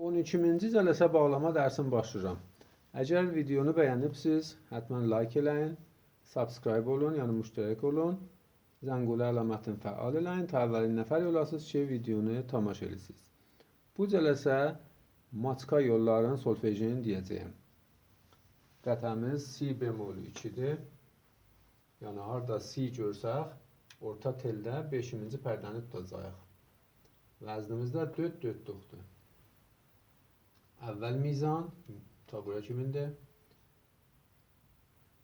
12-ci cələsə bağlama dərsini başlayıram. Əgər videonu bəyənibsiz, həttəmən like eləyin, subscribe olun, yəni müştərək olun, zəngula əlamətini fəal eləyin, ta əvvəlin nəfər olasınız ki, videonu tamaşa edirsiniz. Bu cələsə maçka yolların solfejini deyəcəyim. Qətəmiz si bemol 2-dir. Yəni harda si görsək, orta teldə 5-ci pərdəni tutacağıq. Vəznimizdə 4 dörtlükdür. Əvvəl mizan ta bura kimindir?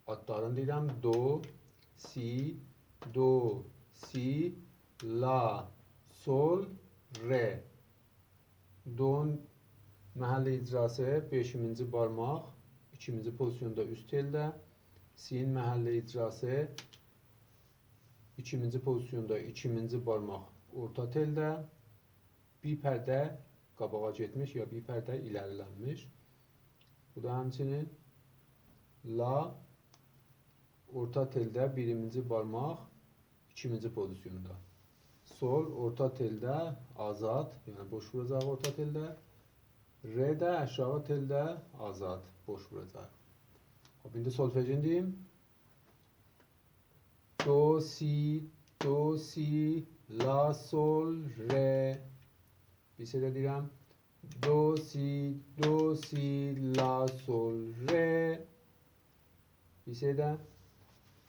Adlarını deyirəm do, si, do, si, la, sol, re. Do'nun məhəlli icrası 5-ci barmaq, 2-ci pozisyonda üst teldə. Si'nin məhəlli icrası 2-ci pozisyonda 2-ci barmaq orta teldə. Bir pərdə qabağa getmiş ya bir pərdə ilərilənmiş. Bu da həmçinin la orta teldə birinci barmaq ikinci pozisyonda. Sol orta teldə azad, yəni boş vuracaq orta teldə. Re də aşağı teldə azad, boş vuracaq. Hop, indi solfejini deyim. Do, si, do, si, la, sol. Deyirəm. Do, si, do, si, la, sol, re. Bir şeydə.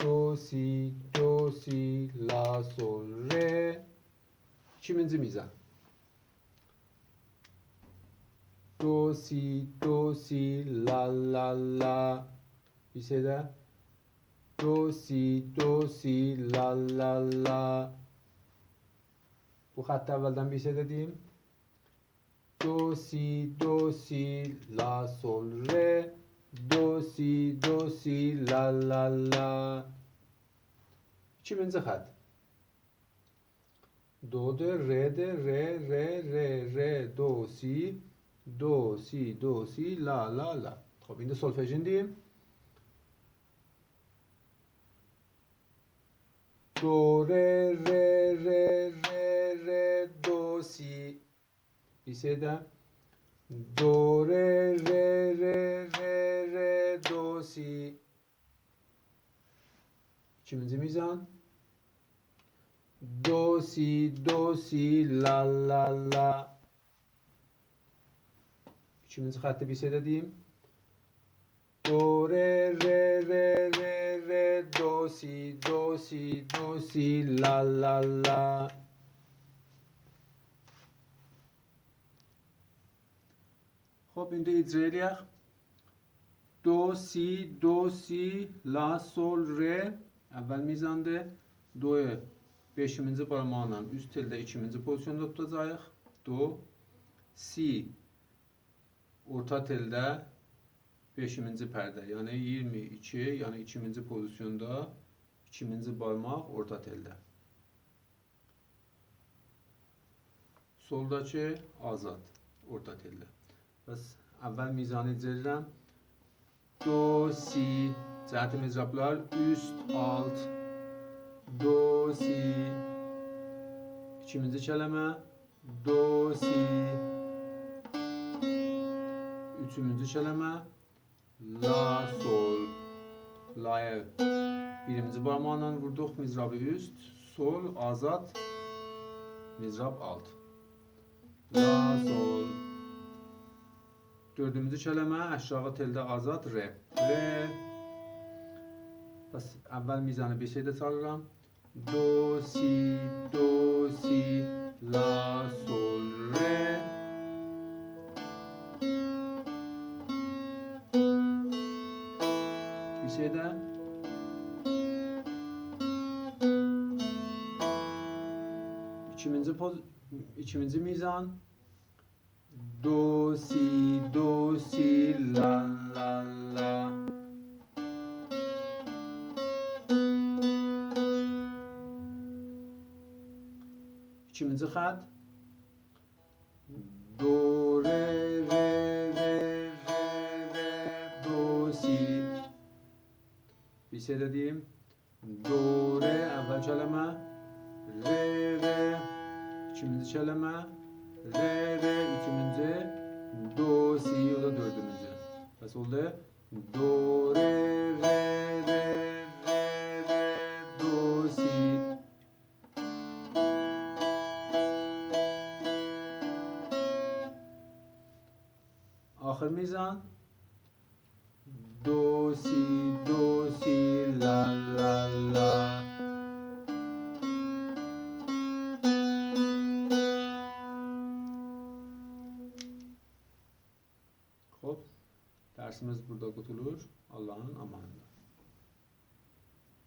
Do, si, do, si, la, sol, re. İkinci mizan. Do, si, do, si, la, la, la. Bir şeydə. Do, si, do, si, la, la, la. Bu xətti əvvəldən bir şey deyim. دو سی دو سی لا سول ری دو سی دو سی لا لا لا. چی بنز خط؟ دو ده ری ده ری ری ری ری دو سی دو سی دو سی لا لا لا. خب این ده سولفجین دیم. دو ری ری ری ری ری دو سی. Bir şey. Do, re, re, re, re, re, do, si. İkinci mizan. Do, si, do, si, la, la, la. Üçüncü xətti bir şey də deyim. Do, re, re, re, re, re, do, si, do, si, do, si, la, la, la. İndi icra eləyək. Do, si, do, si, la, sol, re. Əvvəl mizandır. Do'yu 5-ci barmaqla üst teldə 2-ci pozisyonda tutacağıq. Do, si, orta teldə 5-ci pərdə, yəni 22, yəni 2-ci pozisyonda 2-ci barmaq orta teldə. Soldakı azad orta teldə. Əvvəl mizanı icra edirəm. Do, si, cəhəti mizrablar üst, alt, do, si, ikinci kələmə, do, si, üçüncü kələmə, la, sol, la'ya birinci barmaqla vurduq mizrabı üst, sol, azad, mizrab alt. La, sol. Dördüncü kələmə aşağı teldə azad, re. Re. Bəs əvvəl mizanı bir şeydə çalıram. Do, si, do, si, la, sol, re. Bir şey de ikinci poz ikinci mizan do si do si la la la ikinci xətt do re re re re re do si bir şey de diyeyim. Do, re, əvvəl kələmə. Re, re, ikinci kələmə. Re, re üçüncü. Do, si o da dördüncü. Nasıl oldu? Do, re, re, re, re, re, do, si. Ahır mizan. Do, si, do, si, la, la, la. Dersimiz burada kurtulur. Allah'ın amanında.